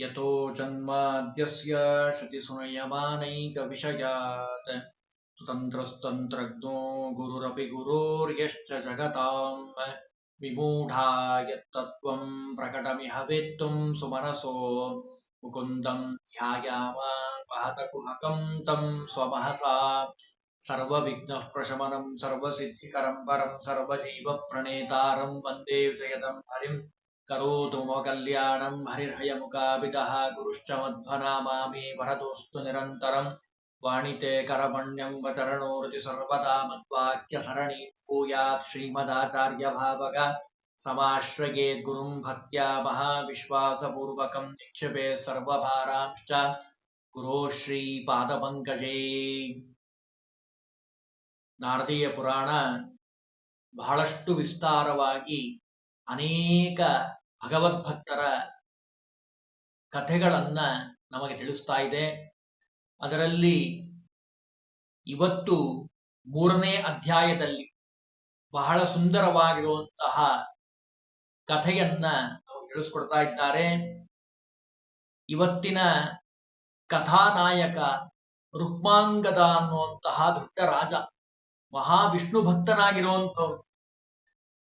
यतो जन्माद्यस्य श्रुतिसुनयमानैकविषयात् सुतन्त्रस्तन्त्रज्ञो गुरुरपि गुरोर्यश्च जगताम्। विमूढा यत्तत्त्वम् प्रकटमिह वेत्तुम् सुमनसो। मुकुन्दम् ध्यायामापहतकुहकम् तम् स्वमहसा। सर्वविघ्नः प्रशमनम् सर्वसिद्धिकरम् वरम् सर्वजीवप्रणेतारम् वंदे विजयतम् हरिम्। करोतु मम कल्याणं हरिर्हयमुखापितः गुरुश्च मध्वनामा मे भरतोऽस्तु निरन्तरम् वाणिते करमण्यं वचरणोरति सर्वदा मद्वाक्यसरणि भूयात् श्रीमदाचार्यभावक समाश्रयेत् गुरुं भक्त्या महाविश्वासपूर्वकं निक्षेपे सर्वभारांश्च गुरो ಶ್ರೀಪಾದಪಂಕಜೇ ನಾರದೀಯ ಪುರಾಣ ಬಹಳಷ್ಟು ವಿಸ್ತಾರವಾಗಿ ಅನೇಕ ಭಗವದ್ಭಕ್ತರ ಕಥೆಗಳನ್ನ ನಮಗೆ ತಿಳಿಸ್ತಾ ಇದೆ. ಅದರಲ್ಲಿ ಇವತ್ತು ಮೂರನೇ ಅಧ್ಯಾಯದಲ್ಲಿ ಬಹಳ ಸುಂದರವಾಗಿರುವಂತಹ ಕಥೆಯನ್ನ ತಿಳಿಸ್ಕೊಡ್ತಾ ಇದ್ದಾರೆ. ಇವತ್ತಿನ ಕಥಾನಾಯಕ ರುಕ್ಮಾಂಗದ ಅನ್ನುವಂತಹ ದೊಡ್ಡ ರಾಜ ಮಹಾವಿಷ್ಣು ಭಕ್ತನಾಗಿರುವಂಥವ್ರು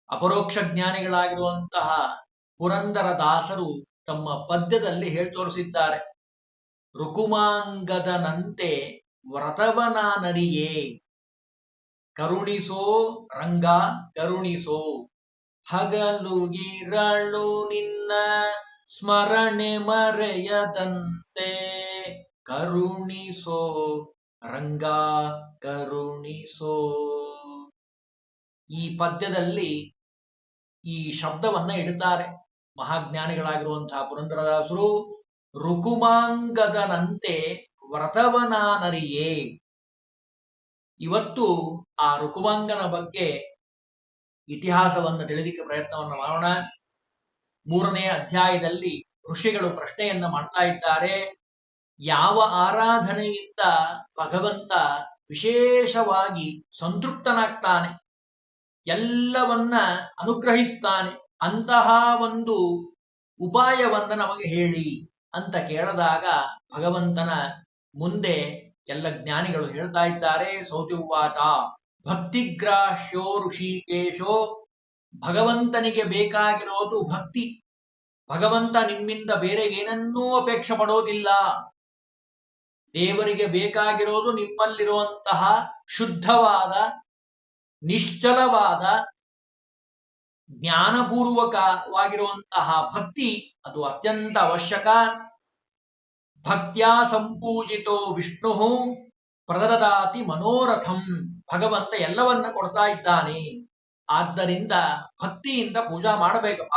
ಅಪರೋಕ್ಷ ಜ್ಞಾನಿಗಳಾಗಿರುವಂತಹ ಪುರಂದರ ದಾಸರು ತಮ್ಮ ಪದ್ಯದಲ್ಲಿ ಹೇಳಿ ತೋರಿಸಿದ್ದಾರೆ ರುಕುಮಾಂಗದನಂತೆ ವ್ರತವನಾನರಿಯೇ, ಕರುಣಿಸೋ ರಂಗ ಕರುಣಿಸೋ ಹಗಲು ನಿನ್ನ ಸ್ಮರಣೆ ಮರೆಯದಂತೆ ಕರುಣಿಸೋ ರಂಗ ಕರುಣಿಸೋ. ಈ ಪದ್ಯದಲ್ಲಿ ಈ ಶಬ್ದವನ್ನ ಇಡುತ್ತಾರೆ ಮಹಾಜ್ಞಾನಿಗಳಾಗಿರುವಂತಹ ಪುರಂದರದಾಸರು, ರುಕುಮಾಂಗದನಂತೆ ವ್ರತವನಾನರಿಯೇ. ಇವತ್ತು ಆ ರುಕುಮಾಂಗನ ಬಗ್ಗೆ ಇತಿಹಾಸವನ್ನು ತಿಳಿದಿಕ್ಕೆ ಪ್ರಯತ್ನವನ್ನು ಮಾಡೋಣ. ಮೂರನೇ ಅಧ್ಯಾಯದಲ್ಲಿ ಋಷಿಗಳು ಪ್ರಶ್ನೆಯನ್ನ ಮಾಡ್ತಾ ಇದ್ದಾರೆ. ಯಾವ ಆರಾಧನೆಯಿಂದ ಭಗವಂತ ವಿಶೇಷವಾಗಿ ಸಂತೃಪ್ತನಾಗ್ತಾನೆ? ಎಲ್ಲವನ್ನ ಅನುಗ್ರಹಿಸ್ತಾನೆ? ಅಂತಹ ಒಂದು ಉಪಾಯವನ್ನ ನಮಗೆ ಹೇಳಿ ಅಂತ ಕೇಳಿದಾಗ ಭಗವಂತನ ಮುಂದೆ ಎಲ್ಲ ಜ್ಞಾನಿಗಳು ಹೇಳ್ತಾ ಇದ್ದಾರೆ, ಸೌತಿ ಉವಾಚ. ಭಕ್ತಿಗ್ರಾಹ್ಯೋ ಋಷಿಕೇಶೋ, ಭಗವಂತನಿಗೆ ಬೇಕಾಗಿರೋದು ಭಕ್ತಿ. ಭಗವಂತ ನಿಮ್ಮಿಂದ ಬೇರೆ ಏನನ್ನೂ ಅಪೇಕ್ಷೆ ಪಡೋದಿಲ್ಲ. ದೇವರಿಗೆ ಬೇಕಾಗಿರೋದು ನಿಮ್ಮಲ್ಲಿರುವಂತಹ ಶುದ್ಧವಾದ, ನಿಶ್ಚಲವಾದ ಜ್ಞಾನಪೂರ್ವಕವಾಗಿರುವಂತಹ ಭಕ್ತಿ ಅದು ಅತ್ಯಂತ ಅವಶ್ಯಕ. ಭಕ್ತ್ಯಾ ಸಂಪೂಜಿತೋ ವಿಷ್ಣು ಪ್ರದದಾತಿ ಮನೋರಥಂ. ಭಗವಂತ ಎಲ್ಲವನ್ನ ಕೊಡ್ತಾ ಇದ್ದಾನೆ. ಆದ್ದರಿಂದ ಭಕ್ತಿಯಿಂದ ಪೂಜಾ ಮಾಡಬೇಕಪ್ಪ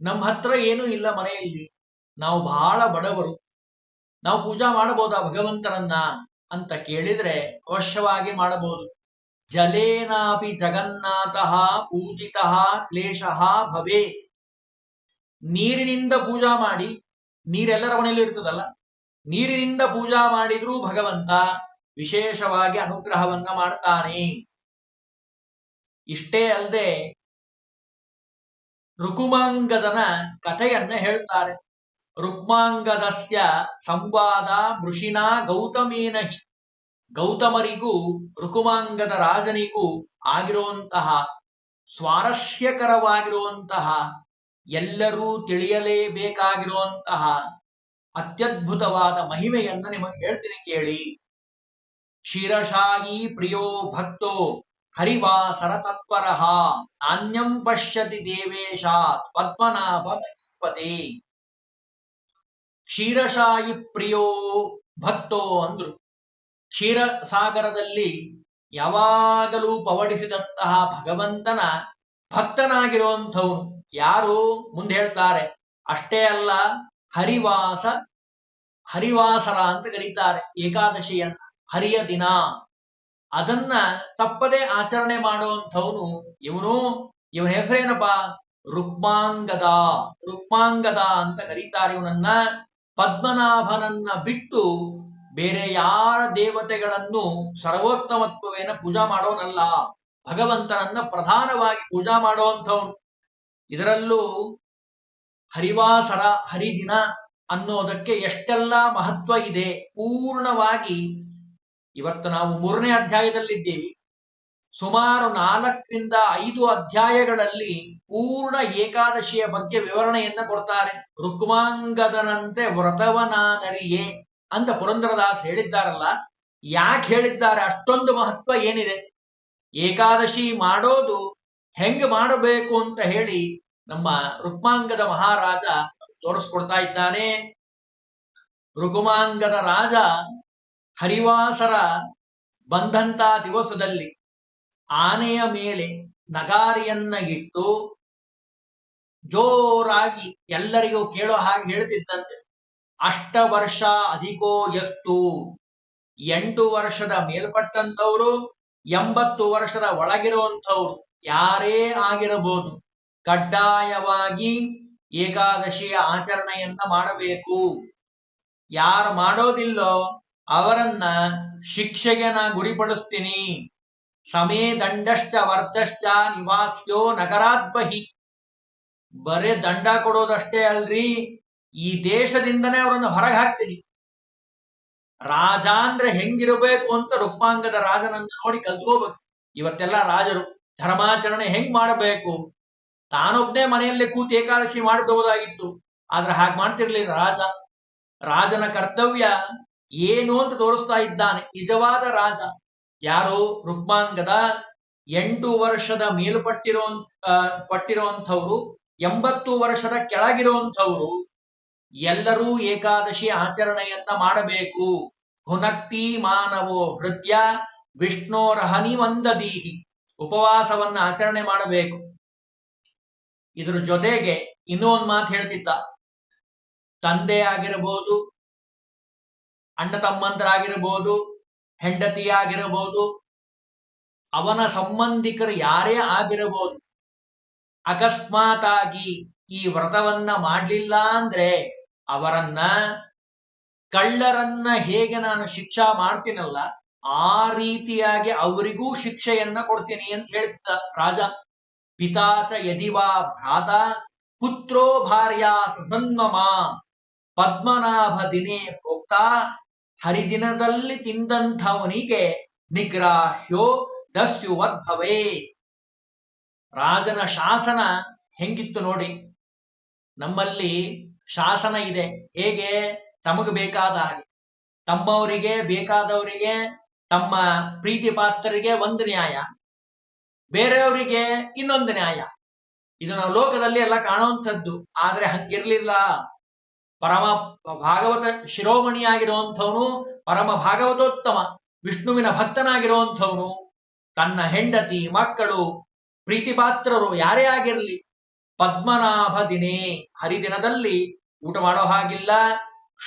ನಮ್ಮ ಹತ್ರ ಏನೂ ಇಲ್ಲ ಮನೆಯಲ್ಲಿ. ನಾವು ಬಹಳ ಬಡವರು. ನಾವು ಪೂಜಾ ಮಾಡಬಹುದಾ ಭಗವಂತನನ್ನ ಅಂತ ಕೇಳಿದ್ರೆ ಅವಶ್ಯವಾಗಿ ಮಾಡಬಹುದು. ಜಲೇನಾಪಿ ಜಗನ್ನಾಥ ಪೂಜಿತ ಕ್ಲೇಶ ಭವೇ. ನೀರಿನಿಂದ ಪೂಜಾ ಮಾಡಿ, ನೀರೆಲ್ಲರ ಮನೆಯಲ್ಲೂ ಇರ್ತದಲ್ಲ, ನೀರಿನಿಂದ ಪೂಜಾ ಮಾಡಿದ್ರೂ ಭಗವಂತ ವಿಶೇಷವಾಗಿ ಅನುಗ್ರಹವನ್ನ ಮಾಡ್ತಾನೆ. ಇಷ್ಟೇ ಅಲ್ಲದೆ ರುಕುಮಾಂಗದನ ಕಥೆಯನ್ನ ಹೇಳ್ತಾರೆ. ರುಕ್ಮಾಂಗದಸ್ಯ ಸಂವಾದ ಮೃಷಿನಾ ಗೌತಮೇನ ಹಿ ಗೌತಮರಿಗೂ ರುಕುಮಾಂಗದ ರಾಜನಿಗೂ ಆಗಿರುವಂತಹ ಸ್ವಾರಸ್ಯಕರವಾಗಿರುವಂತಹ ಎಲ್ಲರೂ ತಿಳಿಯಲೇಬೇಕಾಗಿರುವಂತಹ ಅತ್ಯದ್ಭುತವಾದ ಮಹಿಮೆಯನ್ನ ನಿಮಗೆ ಹೇಳ್ತೀನಿ ಕೇಳಿ. ಕ್ಷೀರಶಾಯಿ ಪ್ರಿಯೋ ಭಕ್ತೋ ಹರಿವಾಸರ ಸರತತ್ಪರ ನಾಣ್ಯಂ ಪಶ್ಯತಿ ದೇವೇಶಾತ್ ಪದ್ಮನಾಭ ಮಹಿಪತಿ ಕ್ಷೀರಶಾಯಿ ಪ್ರಿಯೋ ಭಕ್ತೋ ಅಂದ್ರು. ಕ್ಷೀರಸಾಗರದಲ್ಲಿ ಯಾವಾಗಲೂ ಪವಡಿಸಿದಂತಹ ಭಗವಂತನ ಭಕ್ತನಾಗಿರುವಂಥವನು ಯಾರು ಮುಂದೆ ಹೇಳ್ತಾರೆ? ಅಷ್ಟೇ ಅಲ್ಲ, ಹರಿವಾಸ, ಹರಿವಾಸರ ಅಂತ ಕರೀತಾರೆ ಏಕಾದಶಿಯನ್ನ, ಹರಿಯ ದಿನ. ಅದನ್ನ ತಪ್ಪದೆ ಆಚರಣೆ ಮಾಡುವಂಥವನು ಇವನು. ಇವನ ಹೆಸರೇನಪ್ಪ? ರುಕ್ಮಾಂಗದ ರುಕ್ಮಾಂಗದ ಅಂತ ಕರೀತಾರೆ ಇವನನ್ನ. ಪದ್ಮನಾಭನನ್ನ ಬಿಟ್ಟು ಬೇರೆ ಯಾರ ದೇವತೆಗಳನ್ನು ಸರ್ವೋತ್ತಮತ್ವವೇನ ಪೂಜಾ ಮಾಡೋನಲ್ಲ, ಭಗವಂತನನ್ನ ಪ್ರಧಾನವಾಗಿ ಪೂಜಾ ಮಾಡುವಂಥವನು ಇದರಲ್ಲೂ ಹರಿವಾಸರ ಹರಿದಿನ ಅನ್ನೋದಕ್ಕೆ ಎಷ್ಟೆಲ್ಲ ಮಹತ್ವ ಇದೆ ಪೂರ್ಣವಾಗಿ ಇವತ್ತು ನಾವು ಮೂರನೇ ಅಧ್ಯಾಯದಲ್ಲಿದ್ದೀವಿ. ಸುಮಾರು ನಾಲ್ಕರಿಂದ ಐದು ಅಧ್ಯಾಯಗಳಲ್ಲಿ ಪೂರ್ಣ ಏಕಾದಶಿಯ ಬಗ್ಗೆ ವಿವರಣೆಯನ್ನ ಕೊಡ್ತಾರೆ. ರುಕ್ಮಾಂಗದನಂತೆ ವ್ರತವನಾನರಿಯೇ. ಅಂತ ಪುರಂದರದಾಸ್ ಹೇಳಿದ್ದಾರಲ್ಲ, ಯಾಕೆ ಹೇಳಿದ್ದಾರೆ? ಅಷ್ಟೊಂದು ಮಹತ್ವ ಏನಿದೆ? ಏಕಾದಶಿ ಮಾಡೋದು ಹೆಂಗ್ ಮಾಡಬೇಕು ಅಂತ ಹೇಳಿ ನಮ್ಮ ರುಕ್ಮಾಂಗದ ಮಹಾರಾಜ ತೋರಿಸ್ಕೊಡ್ತಾ ಇದ್ದಾನೆ. ರುಕುಮಾಂಗದ ರಾಜ ಹರಿವಾಸರ ಬಂದಂತ ದಿವಸದಲ್ಲಿ ಆನೆಯ ಮೇಲೆ ನಗಾರಿಯನ್ನ ಇಟ್ಟು ಜೋರಾಗಿ ಎಲ್ಲರಿಗೂ ಕೇಳೋ ಹಾಗೆ ಹೇಳ್ತಿದ್ದಂತೆ. ಅಷ್ಟ ವರ್ಷ ಅಧಿಕೋ ಎಷ್ಟು ಎಂಟು ವರ್ಷದ ಮೇಲ್ಪಟ್ಟಂಥವ್ರು, ಎಂಬತ್ತು ವರ್ಷದ ಒಳಗಿರುವಂಥವ್ರು ಯಾರೇ ಆಗಿರಬಹುದು, ಕಡ್ಡಾಯವಾಗಿ ಏಕಾದಶಿಯ ಆಚರಣೆಯನ್ನ ಮಾಡಬೇಕು. ಯಾರು ಮಾಡೋದಿಲ್ಲೋ ಅವರನ್ನ ಶಿಕ್ಷೆಗೆ ನಾ ಗುರಿಪಡಿಸ್ತೀನಿ. ಸಮೇ ದಂಡಶ್ಚ ವರ್ಧಶ್ಚ ನಿವಾಸ್ಯೋ ನಗರಾತ್ ಬಹಿ ಬರೇ ದಂಡ ಕೊಡೋದಷ್ಟೇ ಅಲ್ರಿ. ಈ ದೇಶದಿಂದನೇ ಅವರನ್ನು ಹೊರಗೆ ಹಾಕ್ತೀನಿ. ರಾಜ ಅಂದ್ರೆ ಹೆಂಗಿರಬೇಕು ಅಂತ ರುಕ್ಮಾಂಗದ ರಾಜನನ್ನ ನೋಡಿ ಕಲ್ತ್ಕೋಬೇಕು. ಇವತ್ತೆಲ್ಲ ರಾಜರು ಧರ್ಮಾಚರಣೆ ಹೆಂಗ್ ಮಾಡಬೇಕು? ತಾನೊಬ್ನೇ ಮನೆಯಲ್ಲೇ ಕೂತು ಏಕಾದಶಿ ಮಾಡಬಹುದಾಗಿತ್ತು ಆದ್ರೆ ಹಾಗೆ ಮಾಡ್ತಿರ್ಲಿಲ್ಲ ರಾಜ. ರಾಜನ ಕರ್ತವ್ಯ ಏನು ಅಂತ ತೋರಿಸ್ತಾ ಇದ್ದಾನೆ. ನಿಜವಾದ ರಾಜ. ಯಾರು ರುಕ್ಮಾಂಗದ ಎಂಟು ವರ್ಷದ ಮೇಲ್ಪಟ್ಟಿರೋ ಪಟ್ಟಿರೋಂಥವ್ರು, ಎಂಬತ್ತು ವರ್ಷದ ಕೆಳಗಿರುವಂಥವ್ರು ಎಲ್ಲರೂ ಏಕಾದಶಿ ಆಚರಣೆಯನ್ನ ಮಾಡಬೇಕು. ಹುನಕ್ತಿ ಮಾನವೋ ಹೃದಯ ವಿಷ್ಣೋರಹನಿ ವಂದದೀಹಿ ಉಪವಾಸವನ್ನ ಆಚರಣೆ ಮಾಡಬೇಕು. ಇದರ ಜೊತೆಗೆ ಇನ್ನೂ ಒಂದು ಮಾತು ಹೇಳ್ತಿದ್ದ. ತಂದೆ ಆಗಿರಬಹುದು ಅಣ್ಣ ತಮ್ಮಂತರಾಗಿರಬಹುದು ಹೆಂಡತಿಯಾಗಿರಬಹುದು ಅವನ ಸಂಬಂಧಿಕರು ಯಾರೇ ಆಗಿರಬಹುದು ಅಕಸ್ಮಾತಾಗಿ ಈ ವ್ರತವನ್ನ ಮಾಡಲಿಲ್ಲ ಅಂದ್ರೆ ಅವರನ್ನ, ಕಳ್ಳರನ್ನ ಹೇಗೆ ನಾನು ಶಿಕ್ಷಾ ಮಾಡ್ತೀನಲ್ಲ, ಆ ರೀತಿಯಾಗಿ ಅವರಿಗೂ ಶಿಕ್ಷೆಯನ್ನ ಕೊಡ್ತೀನಿ ಅಂತ ಹೇಳ್ತಿದ್ದ ರಾಜ. ಪಿತಾಚ ಯದಿವಾ ಭ್ರಾತ, ಪುತ್ರೋ ಭಾರ್ಯಾ ಸುಧನ್ವಮ, ಪದ್ಮನಾಭ ದಿನೇ ಪ್ರೋಕ್ತ ಹರಿದಿನದಲ್ಲಿ ತಿಂದಂಥವನಿಗೆ ನಿಗ್ರಾಹ್ಯೋ ದಸ್ಯುವದ್ಭವೇ. ರಾಜನ ಶಾಸನ ಹೆಂಗಿತ್ತು ನೋಡಿ, ನಮ್ಮಲ್ಲಿ ಶಾಸನ ಇದೆ. ಹೇಗೆ? ತಮಗೆ ಬೇಕಾದ ಹಾಗೆ. ತಮ್ಮವರಿಗೆ ಬೇಕಾದವರಿಗೆ, ತಮ್ಮ ಪ್ರೀತಿ ಪಾತ್ರರಿಗೆ ಒಂದು ನ್ಯಾಯ. ಬೇರೆಯವರಿಗೆ ಇನ್ನೊಂದು ನ್ಯಾಯ. ಇದು ನಾವು ಲೋಕದಲ್ಲಿ ಎಲ್ಲ ಕಾಣುವಂಥದ್ದು. ಆದ್ರೆ ಹಂಗಿರ್ಲಿಲ್ಲ. ಪರಮ ಭಾಗವತ ಶಿರೋಮಣಿಯಾಗಿರುವಂಥವನು ಪರಮ ಭಾಗವತೋತ್ತಮ, ವಿಷ್ಣುವಿನ ಭಕ್ತನಾಗಿರುವಂಥವನು. ತನ್ನ ಹೆಂಡತಿ, ಮಕ್ಕಳು, ಪ್ರೀತಿಪಾತ್ರರು ಯಾರೇ ಆಗಿರಲಿ ಪದ್ಮನಾಭ ದಿನೇ ಹರಿದಿನದಲ್ಲಿ ಊಟ ಮಾಡೋ ಹಾಗಿಲ್ಲ,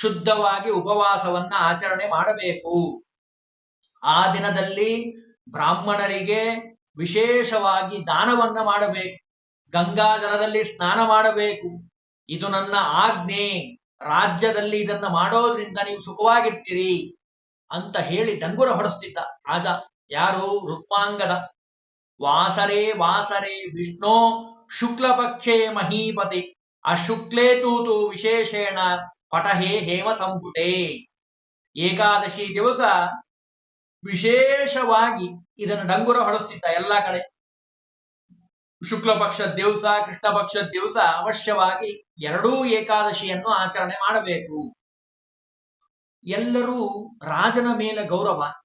ಶುದ್ಧವಾಗಿ ಉಪವಾಸವನ್ನ ಆಚರಣೆ ಮಾಡಬೇಕು. ಆ ದಿನದಲ್ಲಿ ಬ್ರಾಹ್ಮಣರಿಗೆ ವಿಶೇಷವಾಗಿ ದಾನವನ್ನ ಮಾಡಬೇಕು. ಗಂಗಾ ಜಲದಲ್ಲಿ ಸ್ನಾನ ಮಾಡಬೇಕು. ಇದು ನನ್ನ ಆಜ್ಞೆ. ರಾಜ್ಯದಲ್ಲಿ ಇದನ್ನ ಮಾಡೋದ್ರಿಂದ ನೀವು ಸುಖವಾಗಿರ್ತೀರಿ ಅಂತ ಹೇಳಿ ಡಂಗುರ ಹೊಡೆಸ್ತಿದ್ದ ರಾಜ. ಯಾರು? ರುಕ್ಮಾಂಗದ ವಾಸರೇ ವಾಸರೇ, ವಿಷ್ಣು ಶುಕ್ಲ ಮಹೀಪತಿ ಮಹೀಪತಿ ಶುಕ್ಲೇ ತೂತು ವಿಶೇಷೇಣ ಪಟಹೇ ಹೇಮ ಸಂಪುಟೆ. ಏಕಾದಶಿ ದಿವಸ ವಿಶೇಷವಾಗಿ ಇದನ್ನು ಡಂಗುರ ಹೊಡೆಸ್ತಿದ್ದ ಎಲ್ಲಾ ಕಡೆ. ಶುಕ್ಲ ಪಕ್ಷದ ದಿವಸ ಕೃಷ್ಣ ಪಕ್ಷದ ದಿವಸ ಅವಶ್ಯವಾಗಿ ಎರಡೂ ಏಕಾದಶಿಯನ್ನು ಆಚರಣೆ ಮಾಡಬೇಕು. ಎಲ್ಲರೂ ರಾಜನ ಮೇಲೆ ಗೌರವ.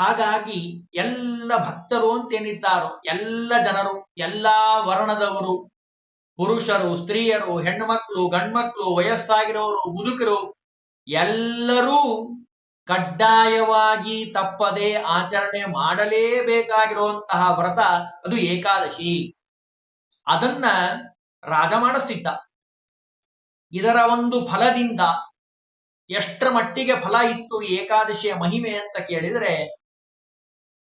ಹಾಗಾಗಿ ಎಲ್ಲ ಭಕ್ತರು ಅಂತೇನಿದ್ದಾರೋ, ಎಲ್ಲ ಜನರು, ಎಲ್ಲಾ ವರ್ಣದವರು, ಪುರುಷರು, ಸ್ತ್ರೀಯರು ಹೆಣ್ಮಕ್ಳು ಗಂಡ್ಮಕ್ಳು, ವಯಸ್ಸಾಗಿರೋರು, ಮುದುಕರು, ಎಲ್ಲರೂ ಕಡ್ಡಾಯವಾಗಿ ತಪ್ಪದೆ ಆಚರಣೆ ಮಾಡಲೇಬೇಕಾಗಿರುವಂತಹ ವ್ರತ ಅದು ಏಕಾದಶಿ. ಅದನ್ನ ರಾಜ ಮಾಡಿಸ್ತಿದ್ದ ಇದರ ಒಂದು ಫಲದಿಂದ ಎಷ್ಟರ ಮಟ್ಟಿಗೆ ಫಲ ಇತ್ತು ಏಕಾದಶಿಯ ಮಹಿಮೆ ಅಂತ ಕೇಳಿದರೆ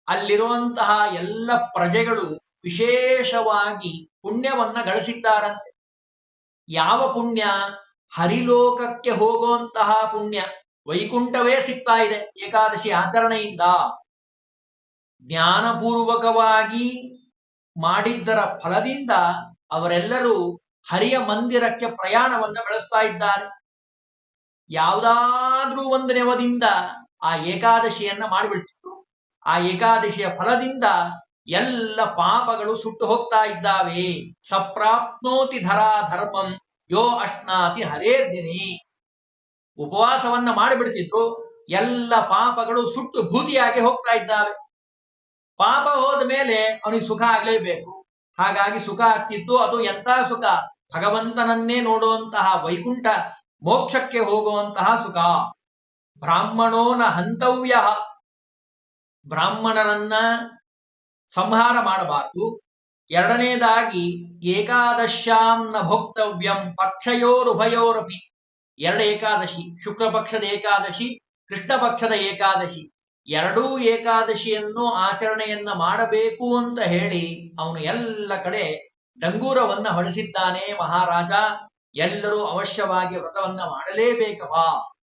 ಅಲ್ಲಿರುವಂತಹ ಎಲ್ಲ ಪ್ರಜೆಗಳು ವಿಶೇಷವಾಗಿ ಪುಣ್ಯವನ್ನ ಗಳಿಸಿದ್ದಾರಂತೆ. ಯಾವ ಪುಣ್ಯ? ಹರಿಲೋಕಕ್ಕೆ ಹೋಗುವಂತಹ ಪುಣ್ಯ. ವೈಕುಂಠವೇ ಸಿಗ್ತಾ ಇದೆ ಏಕಾದಶಿ ಆಚರಣೆಯಿಂದ. ಜ್ಞಾನಪೂರ್ವಕವಾಗಿ ಮಾಡಿದ್ದರ ಫಲದಿಂದ ಅವರೆಲ್ಲರೂ ಹರಿಯ ಮಂದಿರಕ್ಕೆ ಪ್ರಯಾಣವನ್ನ ಬೆಳೆಸ್ತಾ ಇದ್ದಾರೆ. ಯಾವುದಾದ್ರೂ ಒಂದು ನೆವದಿಂದ ಆ ಏಕಾದಶಿಯನ್ನ ಮಾಡಿಬಿಡ್ತಿದ್ರು ಆ ಏಕಾದಶಿಯ ಫಲದಿಂದ ಎಲ್ಲ ಪಾಪಗಳು ಸುಟ್ಟು ಹೋಗ್ತಾ ಇದ್ದಾವೆ. ಸಪ್ರಾಪ್ನೋತಿ ಧರಾ ಧರ್ಮಂ ಯೋ ಅಶ್ನಾತಿ ಹರೇರ್ದಿನಿ ಉಪವಾಸವನ್ನ ಮಾಡಿಬಿಡ್ತಿದ್ರು ಎಲ್ಲ ಪಾಪಗಳು ಸುಟ್ಟು ಭೂತಿಯಾಗಿ ಹೋಗ್ತಾ ಇದ್ದಾವೆ. ಪಾಪ ಹೋದ ಮೇಲೆ ಅವನಿಗೆ ಸುಖ ಆಗ್ಲೇಬೇಕು. ಹಾಗಾಗಿ ಸುಖ ಆಗ್ತಿತ್ತು. ಅದು ಎಂತ ಸುಖ? ಭಗವಂತನನ್ನೇ ನೋಡುವಂತಹ ವೈಕುಂಠ ಮೋಕ್ಷಕ್ಕೆ ಹೋಗುವಂತಹ ಸುಖ. ಬ್ರಾಹ್ಮಣೋನ ಹಂತವ್ಯ. ಬ್ರಾಹ್ಮಣರನ್ನ ಸಂಹಾರ ಮಾಡಬಾರದು. ಎರಡನೇದಾಗಿ ಏಕಾದಶ್ಯಾಂ ನ ಭೋಕ್ತವ್ಯಂ ಪಕ್ಷಯೋರುಭಯೋರಪಿ. ಎರಡು ಏಕಾದಶಿ ಶುಕ್ಲ ಪಕ್ಷದ ಏಕಾದಶಿ ಕೃಷ್ಣ ಪಕ್ಷದ ಏಕಾದಶಿ. ಎರಡೂ ಏಕಾದಶಿಯನ್ನು ಆಚರಣೆಯನ್ನ ಮಾಡಬೇಕು ಅಂತ ಹೇಳಿ ಅವನು ಎಲ್ಲ ಕಡೆ ಡಂಗೂರವನ್ನ ಹೊಡೆಸಿದ್ದಾನೆ ಮಹಾರಾಜ. ಎಲ್ಲರೂ ಅವಶ್ಯವಾಗಿ ವ್ರತವನ್ನ ಮಾಡಲೇಬೇಕವಾ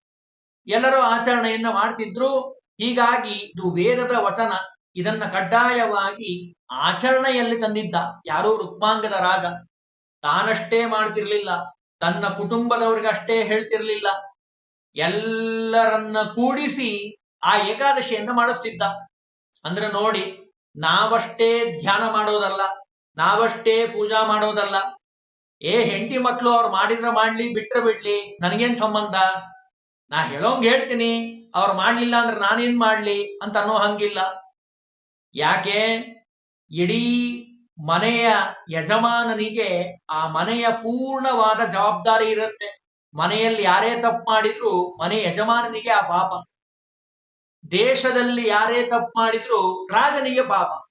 ಎಲ್ಲರೂ ಆಚರಣೆಯನ್ನ ಮಾಡ್ತಿದ್ರು. ಹೀಗಾಗಿ ಇದು ವೇದದ ವಚನ. ಇದನ್ನ ಕಡ್ಡಾಯವಾಗಿ ಆಚರಣೆಯಲ್ಲಿ ತಂದಿದ್ದ. ಯಾರೋ ರುಕ್ಮಾಂಗದ ರಾಜ. ತಾನಷ್ಟೇ ಮಾಡ್ತಿರ್ಲಿಲ್ಲ. ತನ್ನ ಕುಟುಂಬದವರಿಗಷ್ಟೇ ಹೇಳ್ತಿರ್ಲಿಲ್ಲ. ಎಲ್ಲರನ್ನ ಕೂಡಿಸಿ ಆ ಏಕಾದಶಿಯನ್ನ ಮಾಡಿಸ್ತಿದ್ದ. ಅಂದ್ರೆ ನೋಡಿ, ನಾವಷ್ಟೇ ಧ್ಯಾನ ಮಾಡೋದಲ್ಲ, ನಾವಷ್ಟೇ ಪೂಜಾ ಮಾಡೋದಲ್ಲ. ಏ ಹೆಂಡತಿ ಮಕ್ಕಳು ಅವ್ರು ಮಾಡಿದ್ರೆ ಮಾಡ್ಲಿ, ಬಿಟ್ರೆ ಬಿಡ್ಲಿ, ನನಗೇನ್ ಸಂಬಂಧ? ನಾ ಹೇಳೋಂಗ್ ಹೇಳ್ತೀನಿ. ಅವ್ರು ಮಾಡ್ಲಿಲ್ಲ ಅಂದ್ರೆ ನಾನೇನ್ ಮಾಡ್ಲಿ ಅಂತ ಅನ್ನೋ ಹಂಗಿಲ್ಲ. ಯಾಕೆ? ಇಡೀ ಮನೆಯ ಯಜಮಾನನಿಗೆ ಆ ಮನೆಯ ಪೂರ್ಣವಾದ ಜವಾಬ್ದಾರಿ ಇರುತ್ತೆ. ಮನೆಯಲ್ಲಿ ಯಾರೇ ತಪ್ಪು ಮಾಡಿದ್ರು ಮನೆ ಯಜಮಾನನಿಗೆ ಆ ಪಾಪ. ದೇಶದಲ್ಲಿ ಯಾರೇ ತಪ್ಪು ಮಾಡಿದ್ರು ರಾಜನಿಗೆ ಪಾಪ.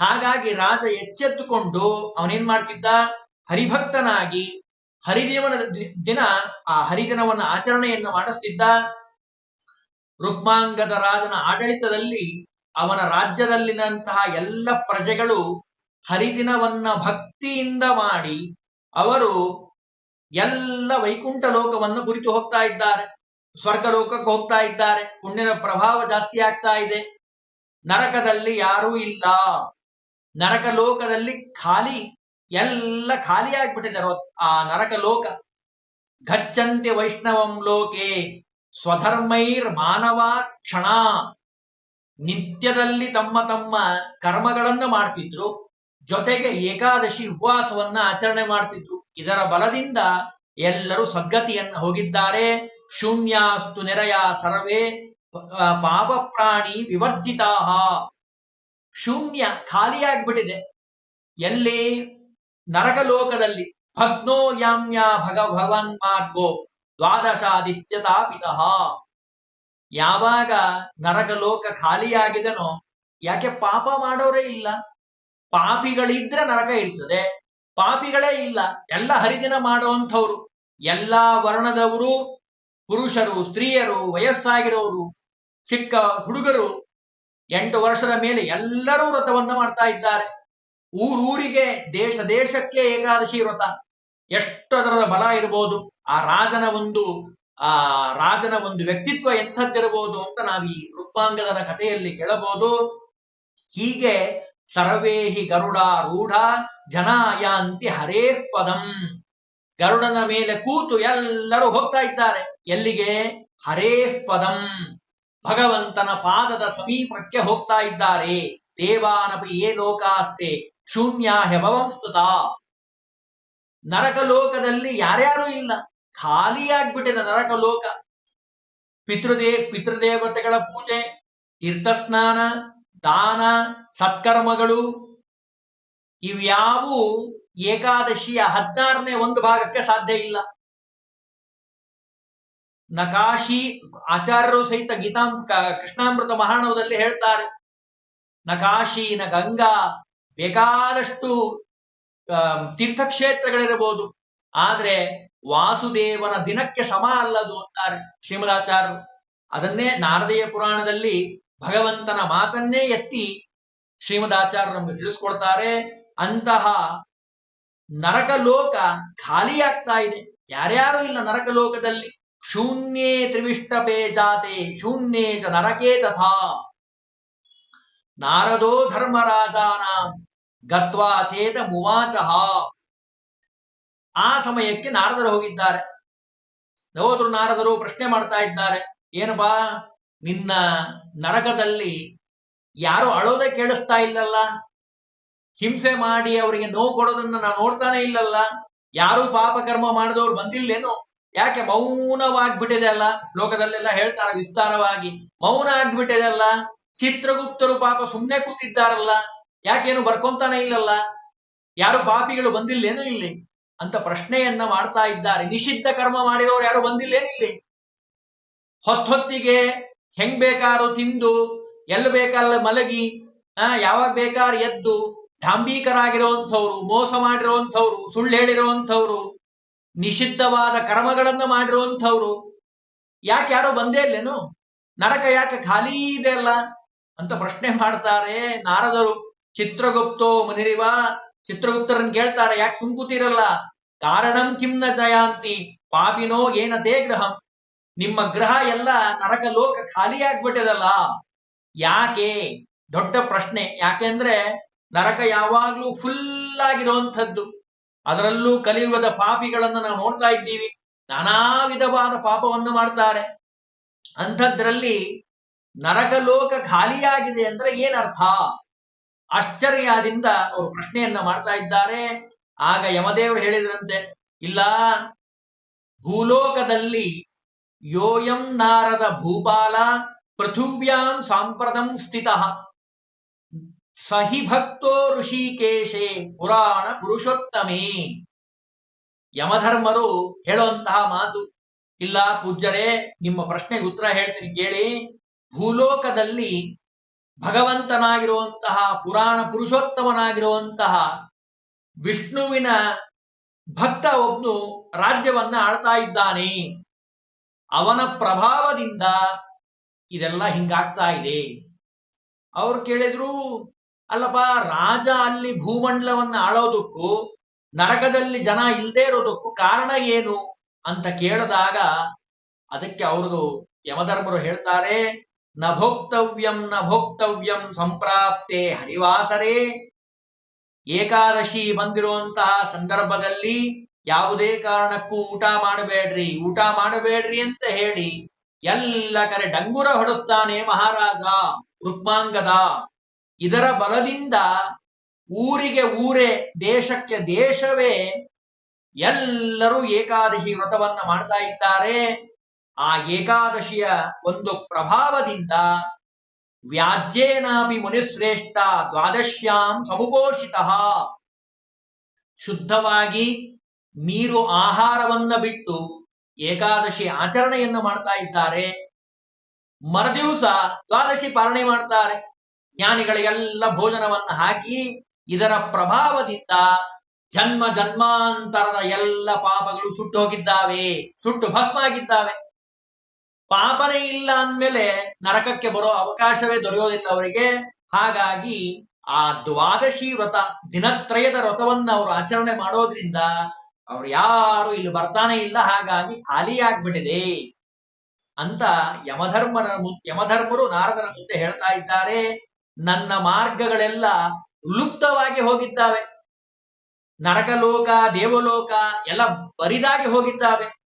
ಹಾಗಾಗಿ ರಾಜ ಎಚ್ಚೆತ್ತುಕೊಂಡು ಅವನೇನ್ ಮಾಡ್ತಿದ್ದ? ಹರಿಭಕ್ತನಾಗಿ ಹರಿದೇವನ ದಿನ ಆ ಹರಿದಿನವನ್ನ ಆಚರಣೆಯನ್ನು ಮಾಡಿಸ್ತಿದ್ದ. ರುಕ್ಮಾಂಗದ ರಾಜನ ಆಡಳಿತದಲ್ಲಿ ಅವನ ರಾಜ್ಯದಲ್ಲಿನಂತಹ ಎಲ್ಲ ಪ್ರಜೆಗಳು ಹರಿದಿನವನ್ನ ಭಕ್ತಿಯಿಂದ ಮಾಡಿ ಅವರು ಎಲ್ಲ ವೈಕುಂಠ ಲೋಕವನ್ನು ಕುರಿತು ಹೋಗ್ತಾ ಇದ್ದಾರೆ. ಸ್ವರ್ಗ ಲೋಕಕ್ಕೆ ಹೋಗ್ತಾ ಇದ್ದಾರೆ. ಪುಣ್ಯದ ಪ್ರಭಾವ ಜಾಸ್ತಿ ಆಗ್ತಾ ಇದೆ. ನರಕದಲ್ಲಿ ಯಾರೂ ಇಲ್ಲ. ನರಕ ಲೋಕದಲ್ಲಿ ಖಾಲಿ, ಎಲ್ಲ ಖಾಲಿ ಆ ನರಕ ಲೋಕ. ಗಚ್ಚಂತೆ ವೈಷ್ಣವಂ ಲೋಕೆ. ಸ್ವಧರ್ಮೈರ್ ಮಾನವ ಕ್ಷಣ ನಿತ್ಯದಲ್ಲಿ ತಮ್ಮ ತಮ್ಮ ಕರ್ಮಗಳನ್ನ ಮಾಡ್ತಿದ್ರು, ಜೊತೆಗೆ ಏಕಾದಶಿ ಉಪವಾಸವನ್ನ ಆಚರಣೆ ಮಾಡ್ತಿದ್ರು. ಇದರ ಬಲದಿಂದ ಎಲ್ಲರೂ ಸದ್ಗತಿಯನ್ನ ಹೋಗಿದ್ದಾರೆ. ಶೂನ್ಯಾಸ್ತು ನೆರೆಯ ಸರ್ವೇ ಪಾಪ ಪ್ರಾಣಿ ವಿವರ್ಜಿತಾ ಶೂನ್ಯ ಖಾಲಿಯಾಗ್ಬಿಟ್ಟಿದೆ. ಎಲ್ಲಿ? ನರಕಲೋಕದಲ್ಲಿ. ಭಗ್ನೋ ಯಾಮ್ಯ ಭಗ ಭಗವನ್ ಮಾರ್ಗೋ. ದ್ವಾದಶಾದಿತ್ಯತಾಪಿತಃ. ಯಾವಾಗ ನರಕಲೋಕ ಖಾಲಿಯಾಗಿದನೋ, ಯಾಕೆ ಪಾಪ ಮಾಡೋರೇ ಇಲ್ಲ? ಪಾಪಿಗಳಿದ್ರೆ ನರಕ ಇರ್ತದೆ, ಪಾಪಿಗಳೇ ಇಲ್ಲ, ಎಲ್ಲ ಹರಿದಿನ ಮಾಡುವಂಥವ್ರು. ಎಲ್ಲಾ ವರ್ಣದವರು, ಪುರುಷರು, ಸ್ತ್ರೀಯರು, ವಯಸ್ಸಾಗಿರೋರು, ಚಿಕ್ಕ ಹುಡುಗರು, ಎಂಟು ವರ್ಷದ ಮೇಲೆ ಎಲ್ಲರೂ ವ್ರತವನ್ನ ಮಾಡ್ತಾ ಇದ್ದಾರೆ. ಊರೂರಿಗೆ ದೇಶ ದೇಶಕ್ಕೆ ಏಕಾದಶಿ ವ್ರತ. ಎಷ್ಟು ಅದರ ಬಲ ಇರಬಹುದು ಆ ರಾಜನ ಒಂದು, ಆ ರಾಜನ ಒಂದು ವ್ಯಕ್ತಿತ್ವ ಎಂಥದ್ದಿರಬಹುದು ಅಂತ ನಾವು ಈ ರೂಪಾಂಗದ ಕಥೆಯಲ್ಲಿ ಕೇಳಬಹುದು. ಹೀಗೆ ಸರ್ವೇಹಿ ಗರುಡ ರೂಢ ಜನ ಯಾಂತಿ ಹರೇ ಪದಂ. ಗರುಡನ ಮೇಲೆ ಕೂತು ಎಲ್ಲರೂ ಹೋಗ್ತಾ ಇದ್ದಾರೆ. ಎಲ್ಲಿಗೆ? ಹರೇ ಪದಂ. ಭಗವಂತನ ಪಾದದ ಸಮೀಪಕ್ಕೆ ಹೋಗ್ತಾ ಇದ್ದಾರೆ. ದೇವಾನಪಿ ಏ ಲೋಕಾಸ್ತೆ. ಶೂನ್ಯ ಹೆಭವಂ ನರಕ ಲೋಕದಲ್ಲಿ ಯಾರ್ಯಾರು ಇಲ್ಲ. ಖಾಲಿಯಾಗ್ಬಿಟ್ಟಿದೆ ನರಕ ಲೋಕ ಪಿತೃದೇ, ಪಿತೃದೇವತೆಗಳ ಪೂಜೆ, ತೀರ್ಥಸ್ನಾನ, ದಾನ, ಸತ್ಕರ್ಮಗಳು. ಇವ್ಯಾವು ಏಕಾದಶಿಯ ಹದಿನಾರನೇ ಒಂದು ಭಾಗಕ್ಕೆ ಸಾಧ್ಯ ಇಲ್ಲ. ನಕಾಶಿ ಆಚಾರ್ಯರು ಸಹಿತ ಗೀತಾಂ ಕೃಷ್ಣಾಮೃತ ಮಹಾಣವದಲ್ಲಿ ಹೇಳ್ತಾರೆ. ನಕಾಶಿ ನ ಗಂಗಾ ಬೇಕಾದಷ್ಟು ತೀರ್ಥಕ್ಷೇತ್ರಗಳಿರಬಹುದು. ಆದ್ರೆ ವಾಸುದೇವನ ದಿನಕ್ಕೆ ಸಮ ಅಲ್ಲದು ಅಂತಾರೆ ಶ್ರೀಮದಾಚಾರ್ಯರು. ಅದನ್ನೇ ನಾರದೀಯ ಪುರಾಣದಲ್ಲಿ ಭಗವಂತನ ಮಾತನ್ನೇ ಎತ್ತಿ ಶ್ರೀಮದಾಚಾರ್ಯರು ನಮಗೆ ತಿಳಿಸ್ಕೊಡ್ತಾರೆ. ಅಂತಹ ನರಕ ಲೋಕ ಖಾಲಿಯಾಗ್ತಾ ಇದೆ. ಯಾರ್ಯಾರು ಇಲ್ಲ ನರಕ ಲೋಕದಲ್ಲಿ? ಶೂನ್ಯೇ ತ್ರಿವಿಷ್ಟಪೇ ಜಾತೆ, ಶೂನ್ಯೇ ಚ ನರಕೇ ತಥಾ. ನಾರದೋ ಧರ್ಮರಾಜಾನಾಂ. ಗತ್ವಾ ಚೇತ ಮುವಾಚಹ ಆ ಸಮಯಕ್ಕೆ ನಾರದರು ಹೋಗಿದ್ದಾರೆ. ಹೋದ್ರು ನಾರದರು ಪ್ರಶ್ನೆ ಮಾಡ್ತಾ ಇದ್ದಾರೆ. ಏನಪ್ಪಾ, ನಿನ್ನ ನರಕದಲ್ಲಿ ಯಾರು ಅಳೋದೇ ಕೇಳಿಸ್ತಾ ಇಲ್ಲಲ್ಲ? ಹಿಂಸೆ ಮಾಡಿ ಅವರಿಗೆ ನೋವು ಕೊಡೋದನ್ನ ನಾನು ನೋಡ್ತಾನೆ ಇಲ್ಲಲ್ಲ? ಯಾರು ಪಾಪ ಕರ್ಮ ಮಾಡಿದವ್ರು ಬಂದಿಲ್ಲೇನು? ಯಾಕೆ ಮೌನವಾಗ್ಬಿಟ್ಟಿದೆ ಅಲ್ಲ? ಶ್ಲೋಕದಲ್ಲೆಲ್ಲ ಹೇಳ್ತಾರೆ ವಿಸ್ತಾರವಾಗಿ. ಮೌನ ಆಗ್ಬಿಟ್ಟಿದೆ ಅಲ್ಲ? ಚಿತ್ರಗುಪ್ತರು ಪಾಪ ಸುಮ್ನೆ ಕೂತಿದ್ದಾರಲ್ಲ? ಯಾಕೇನು ಬರ್ಕೊಂತಾನೆ ಇಲ್ಲಲ್ಲ? ಯಾರು ಪಾಪಿಗಳು ಬಂದಿಲ್ಲೇನು ಇಲ್ಲಿ. ಅಂತ ಪ್ರಶ್ನೆಯನ್ನ ಮಾಡ್ತಾ ಇದ್ದಾರೆ. ನಿಷಿದ್ಧ ಕರ್ಮ ಮಾಡಿರೋರು ಯಾರು ಬಂದಿಲ್ಲೇನು ಇಲ್ಲಿ. ಹೊತ್ತೊತ್ತಿಗೆ ಹೆಂಗ್ ಬೇಕಾದ್ರೂ ತಿಂದು, ಎಲ್ಲಿ ಬೇಕಲ್ಲ ಮಲಗಿ, ಆ, ಯಾವಾಗ ಬೇಕಾದ್ರೂ ಎದ್ದು, ಡಾಂಬೀಕರಾಗಿರುವಂಥವ್ರು, ಮೋಸ ಮಾಡಿರುವಂಥವ್ರು, ಸುಳ್ಳು ಹೇಳಿರುವಂಥವ್ರು, ನಿಷಿದ್ಧವಾದ ಕರ್ಮಗಳನ್ನ ಮಾಡಿರುವಂಥವ್ರು, ಯಾಕೆ ಯಾರೋ ಬಂದೇ ಇಲ್ಲೇನು? ನರಕ ಯಾಕೆ ಖಾಲಿ ಇದೆ ಅಲ್ಲ? ಅಂತ ಪ್ರಶ್ನೆ ಮಾಡ್ತಾರೆ ನಾರದರು. ಚಿತ್ರಗುಪ್ತೋ ಮುನಿರಿವ ಚಿತ್ರಗುಪ್ತರನ್ ಕೇಳ್ತಾರೆ, ಯಾಕೆ ಸುಮ್ಕೂತಿರಲ್ಲ ಕಾರಣಂ ಕಿಮ್ನ ದಯಾಂತಿ, ಪಾಪಿನೋ ಏನದೇ ಗ್ರಹಂ ನಿಮ್ಮ ಗ್ರಹ ಎಲ್ಲ ನರಕ ಲೋಕ ಖಾಲಿ ಆಗ್ಬಿಟ್ಟಿದಲ್ಲ. ಯಾಕೆ? ದೊಡ್ಡ ಪ್ರಶ್ನೆ. ಯಾಕೆಂದ್ರೆ ನರಕ ಯಾವಾಗ್ಲೂ ಫುಲ್ ಆಗಿರುವಂಥದ್ದು. ಅದರಲ್ಲೂ ಕಲಿಯುಗದ ಪಾಪಿಗಳನ್ನು ನಾವು ನೋಡ್ತಾ ಇದ್ದೀವಿ. ನಾನಾ ವಿಧವಾದ ಪಾಪವನ್ನು ಮಾಡ್ತಾರೆ. ಅಂಥದ್ರಲ್ಲಿ ನರಕ ಲೋಕ ಖಾಲಿಯಾಗಿದೆ ಅಂದ್ರೆ ಏನರ್ಥ? ಆಶ್ಚರ್ಯದಿಂದ ಅವರು ಪ್ರಶ್ನೆಯನ್ನ ಮಾಡ್ತಾ ಇದ್ದಾರೆ. ಆಗ ಯಮದೇವರು ಹೇಳಿದ್ರಂತೆ, ಇಲ್ಲ, ಭೂಲೋಕದಲ್ಲಿ ಯೋಯಂ ನಾರದ ಭೂಪಾಲ ಪೃಥುವ್ಯಾಂ ಸಾಂಪ್ರದಂ ಸ್ಥಿತ. ಸಹಿ ಭಕ್ತೋ ಋಷಿಕೇಶೆ ಪುರಾಣ ಪುರುಷೋತ್ತಮೇ. ಯಮಧರ್ಮರು ಹೇಳುವಂತಹ ಮಾತು, ಇಲ್ಲ ಪೂಜ್ಯರೇ, ನಿಮ್ಮ ಪ್ರಶ್ನೆಗೆ ಉತ್ತರ ಹೇಳ್ತೀನಿ ಕೇಳಿ. ಭೂಲೋಕದಲ್ಲಿ ಭಗವಂತನಾಗಿರುವಂತಹ ಪುರಾಣ ಪುರುಷೋತ್ತಮನಾಗಿರುವಂತಹ ವಿಷ್ಣುವಿನ ಭಕ್ತ ಒಬ್ನು ರಾಜ್ಯವನ್ನ ಆಳ್ತಾ ಇದ್ದಾನೆ. ಅವನ ಪ್ರಭಾವದಿಂದ ಇದೆಲ್ಲ ಹಿಂಗಾಗ್ತಾ ಇದೆ. ಅವ್ರು ಕೇಳಿದ್ರು, ಅಲ್ಲಪ್ಪ, ರಾಜ ಅಲ್ಲಿ ಭೂಮಂಡಲವನ್ನ ಆಳೋದಕ್ಕೂ, ನರಕದಲ್ಲಿ ಜನ ಇಲ್ಲದೆ ಇರೋದಕ್ಕೂ ಕಾರಣ ಏನು? ಅಂತ ಕೇಳಿದಾಗ ಅದಕ್ಕೆ ಅವರು ಯಮಧರ್ಮರು ಹೇಳ್ತಾರೆ ನ ಭೋಕ್ತವ್ಯಂ ನ ಭೋಕ್ತವ್ಯಂ ಸಂಪ್ರಾಪ್ತೆ ಹರಿವಾಸರೇ. ಏಕಾದಶಿ ಬಂದಿರುವಂತಹ ಸಂದರ್ಭದಲ್ಲಿ ಯಾವುದೇ ಕಾರಣಕ್ಕೂ ಊಟ ಮಾಡಬೇಡ್ರಿ ಊಟ ಮಾಡಬೇಡ್ರಿ ಅಂತ ಹೇಳಿ ಎಲ್ಲ ಕಡೆ ಡಂಗುರ ಹೊಡಿಸ್ತಾನೆ ಮಹಾರಾಜ ರುಕ್ಮಾಂಗದ. ಇದರ ಬಲದಿಂದ ಊರಿಗೆ ಊರೇ, ದೇಶಕ್ಕೆ ದೇಶವೇ ಎಲ್ಲರೂ ಏಕಾದಶಿ ವ್ರತವನ್ನ ಮಾಡ್ತಾ ಇದ್ದಾರೆ. ಆ ಏಕಾದಶಿಯ ಒಂದು ಪ್ರಭಾವದಿಂದ ವ್ಯಾಜ್ಯೇನಾಪಿ ಮುನಿಶ್ರೇಷ್ಠ ದ್ವಾದಶ್ಯಾಂ ಸಮುಪೋಷಿತ. ಶುದ್ಧವಾಗಿ ನೀರು ಆಹಾರವನ್ನ ಬಿಟ್ಟು ಏಕಾದಶಿ ಆಚರಣೆಯನ್ನು ಮಾಡ್ತಾ ಇದ್ದಾರೆ. ಮರುದಿವಸ ದ್ವಾದಶಿ ಪಾಲನೆ ಮಾಡ್ತಾರೆ. ಜ್ಞಾನಿಗಳಿಗೆಲ್ಲ ಭೋಜನವನ್ನು ಹಾಕಿ ಇದರ ಪ್ರಭಾವದಿಂದ ಜನ್ಮ ಜನ್ಮಾಂತರದ ಎಲ್ಲ ಪಾಪಗಳು ಸುಟ್ಟು ಹೋಗಿದ್ದಾವೆ. ಸುಟ್ಟು ಭಸ್ಮ ಆಗಿದ್ದಾವೆ. ಪಾಪನೇ ಇಲ್ಲ ಅಂದ್ಮೇಲೆ ನರಕಕ್ಕೆ ಬರೋ ಅವಕಾಶವೇ ದೊರೆಯೋದಿಲ್ಲ ಅವರಿಗೆ. ಹಾಗಾಗಿ ಆ ದ್ವಾದಶಿ ವ್ರತ, ದಿನತ್ರಯದ ವ್ರತವನ್ನು ಅವರು ಆಚರಣೆ ಮಾಡೋದ್ರಿಂದ ಅವ್ರು ಯಾರು ಇಲ್ಲಿ ಬರ್ತಾನೆ ಇಲ್ಲ. ಹಾಗಾಗಿ ಖಾಲಿ ಆಗ್ಬಿಟ್ಟಿದೆ ಅಂತ ಯಮಧರ್ಮರ ಯಮಧರ್ಮರು ನಾರದರ ಮುಂದೆ ಹೇಳ್ತಾ ಇದ್ದಾರೆ. ನನ್ನ ಮಾರ್ಗಗಳೆಲ್ಲ ಲುಪ್ತವಾಗಿ ಹೋಗಿದ್ದಾವೆ. ನರಕಲೋಕ, ದೇವಲೋಕ ಎಲ್ಲ ಬರಿದಾಗಿ ಹೋಗಿದ್ದಾವೆ.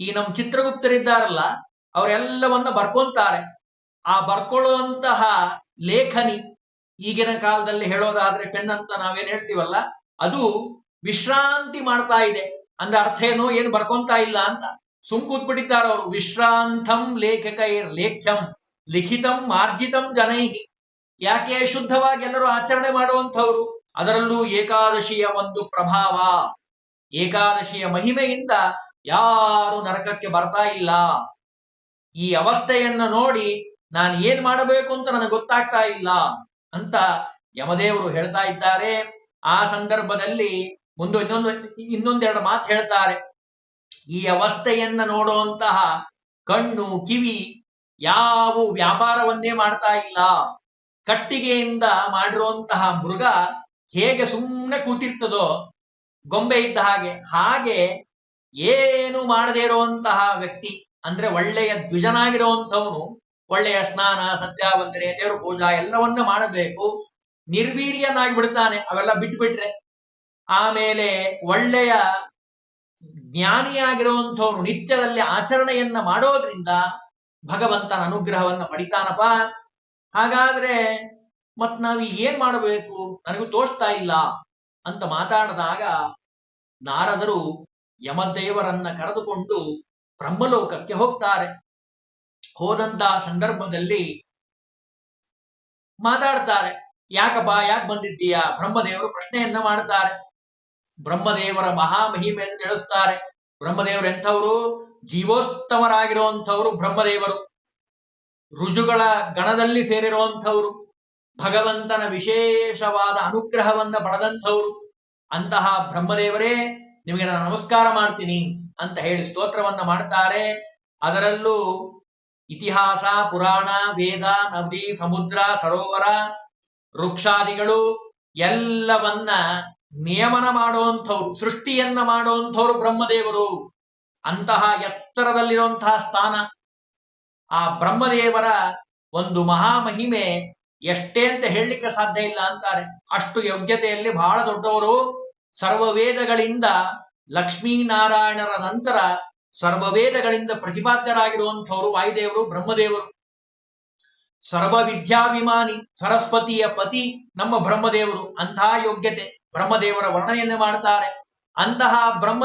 ಈ ನಮ್ಮ ಚಿತ್ರಗುಪ್ತರಿದ್ದಾರಲ್ಲ, ಅವರೆಲ್ಲವನ್ನ ಬರ್ಕೊಂತಾರೆ. ಆ ಬರ್ಕೊಳ್ಳುವಂತಹ ಲೇಖನಿ ಈಗಿನ ಕಾಲದಲ್ಲಿ ಹೇಳೋದಾದ್ರೆ ಪೆನ್ ಅಂತ ನಾವೇನ್ ಹೇಳ್ತೀವಲ್ಲ, ಅದು ವಿಶ್ರಾಂತಿ ಮಾಡ್ತಾ ಇದೆ. ಅಂದ ಅರ್ಥ ಏನು ಏನು ಬರ್ಕೊಂತಾ ಇಲ್ಲ ಅಂತ. ಸುಮ್ ಅವರು. ವಿಶ್ರಾಂತಂ ಲೇಖಕ ಲೇಖ್ಯಂ ಲಿಖಿತಂ ಮಾರ್ಜಿತಂ ಜನೈಹಿ. ಯಾಕೆ ಶುದ್ಧವಾಗಿ ಎಲ್ಲರೂ ಆಚರಣೆ ಮಾಡುವಂಥವ್ರು? ಅದರಲ್ಲೂ ಏಕಾದಶಿಯ ಒಂದು ಪ್ರಭಾವ. ಏಕಾದಶಿಯ ಮಹಿಮೆಯಿಂದ ಯಾರು ನರಕಕ್ಕೆ ಬರ್ತಾ ಇಲ್ಲ. ಈ ಅವಸ್ಥೆಯನ್ನ ನೋಡಿ ನಾನು ಏನ್ ಮಾಡಬೇಕು ಅಂತ ನನಗೆ ಗೊತ್ತಾಗ್ತಾ ಇಲ್ಲ ಅಂತ ಯಮದೇವರು ಹೇಳ್ತಾ ಇದ್ದಾರೆ. ಆ ಸಂದರ್ಭದಲ್ಲಿ ಮುಂದೆ ಇನ್ನೊಂದು ಇನ್ನೊಂದೆರಡು ಮಾತು ಹೇಳ್ತಾರೆ. ಈ ಅವಸ್ಥೆಯನ್ನ ನೋಡುವಂತಹ ಕಣ್ಣು, ಕಿವಿ ಯಾವ ವ್ಯಾಪಾರವನ್ನೇ ಮಾಡ್ತಾ ಇಲ್ಲ. ಕಟ್ಟಿಗೆಯಿಂದ ಮಾಡಿರುವಂತಹ ಮೃಗ ಹೇಗೆ ಸುಮ್ಮನೆ ಕೂತಿರ್ತದೋ ಗೊಂಬೆ ಇದ್ದ ಹಾಗೆ ಹಾಗೆ ಏನು ಮಾಡದೇ ಇರುವಂತಹ ವ್ಯಕ್ತಿ ಅಂದ್ರೆ ಒಳ್ಳೆಯ ದ್ವಿಜನಾಗಿರುವಂಥವನು, ಒಳ್ಳೆಯ ಸ್ನಾನ ಸತ್ಯಾವಂತನೆ ದೇವ್ರ ಪೂಜಾ ಎಲ್ಲವನ್ನ ಮಾಡಬೇಕು, ನಿರ್ವೀರ್ಯನಾಗಿ ಬಿಡ್ತಾನೆ, ಅವೆಲ್ಲ ಬಿಟ್ಬಿಟ್ರೆ. ಆಮೇಲೆ ಒಳ್ಳೆಯ ಜ್ಞಾನಿಯಾಗಿರುವಂಥವ್ರು ನಿತ್ಯದಲ್ಲಿ ಆಚರಣೆಯನ್ನ ಮಾಡೋದ್ರಿಂದ ಭಗವಂತನ ಅನುಗ್ರಹವನ್ನ ಪಡಿತಾನಪ್ಪ. ಹಾಗಾದ್ರೆ ಮತ್ ನಾವು ಏನ್ ಮಾಡಬೇಕು? ನನಗೂ ತೋಚ್ತಾ ಇಲ್ಲ ಅಂತ ಮಾತಾಡಿದಾಗ ನಾರದರು ಯಮದೇವರನ್ನ ಕರೆದುಕೊಂಡು ಬ್ರಹ್ಮಲೋಕಕ್ಕೆ ಹೋಗ್ತಾರೆ. ಹೋದಂತಹ ಸಂದರ್ಭದಲ್ಲಿ ಮಾತಾಡ್ತಾರೆ, ಯಾಕಪ್ಪ, ಯಾಕೆ ಬಂದಿದ್ದೀಯಾ? ಬ್ರಹ್ಮದೇವರು ಪ್ರಶ್ನೆಯನ್ನ ಮಾಡ್ತಾರೆ. ಬ್ರಹ್ಮದೇವರ ಮಹಾಮಹಿಮೆಯನ್ನು ತಿಳಿಸ್ತಾರೆ. ಬ್ರಹ್ಮದೇವರು ಎಂಥವರು? ಜೀವೋತ್ತಮರಾಗಿರುವಂಥವ್ರು ಬ್ರಹ್ಮದೇವರು. ರುಜುಗಳ ಗಣದಲ್ಲಿ ಸೇರಿರುವಂಥವ್ರು. ಭಗವಂತನ ವಿಶೇಷವಾದ ಅನುಗ್ರಹವನ್ನ ಪಡೆದಂಥವ್ರು. ಅಂತಹ ಬ್ರಹ್ಮದೇವರೇ ನಿಮಗೆ ನಾನು ನಮಸ್ಕಾರ ಮಾಡ್ತೀನಿ ಅಂತ ಹೇಳಿ ಸ್ತೋತ್ರವನ್ನ ಮಾಡ್ತಾರೆ. ಅದರಲ್ಲೂ ಇತಿಹಾಸ, ಪುರಾಣ, ವೇದ, ನದಿ, ಸಮುದ್ರ, ಸರೋವರ, ವೃಕ್ಷಾದಿಗಳು ಎಲ್ಲವನ್ನ ನಿಯಮನ ಮಾಡುವಂಥವ್ರು, ಸೃಷ್ಟಿಯನ್ನ ಮಾಡುವಂಥವ್ರು ಬ್ರಹ್ಮದೇವರು. ಅಂತಹ ಎತ್ತರದಲ್ಲಿರುವಂತಹ ಸ್ಥಾನ. ಆ ಬ್ರಹ್ಮದೇವರ ಒಂದು ಮಹಾಮಹಿಮೆ ಎಷ್ಟೇ ಅಂತ ಹೇಳಲಿಕ್ಕೆ ಸಾಧ್ಯ ಇಲ್ಲ ಅಂತಾರೆ. ಅಷ್ಟು ಯೋಗ್ಯತೆಯಲ್ಲಿ ಬಹಳ ದೊಡ್ಡವರು. ಸರ್ವ ವೇದಗಳಿಂದ ಲಕ್ಷ್ಮೀನಾರಾಯಣರ ನಂತರ ಸರ್ವ ವೇದಗಳಿಂದ ಪ್ರತಿಪಾದ್ಯರಾಗಿರುವಂಥವರು ವಾಯುದೇವರು, ಬ್ರಹ್ಮದೇವರು. ಸರ್ವ ವಿದ್ಯಾಭಿಮಾನಿ ಸರಸ್ವತಿಯ ಪತಿ ನಮ್ಮ ಬ್ರಹ್ಮದೇವರು. ಅಂತಹ ಯೋಗ್ಯತೆ ಬ್ರಹ್ಮದೇವರ ವರ್ಣನೆಯನ್ನು ಮಾಡ್ತಾರೆ ಅಂತಹ ಬ್ರಹ್ಮ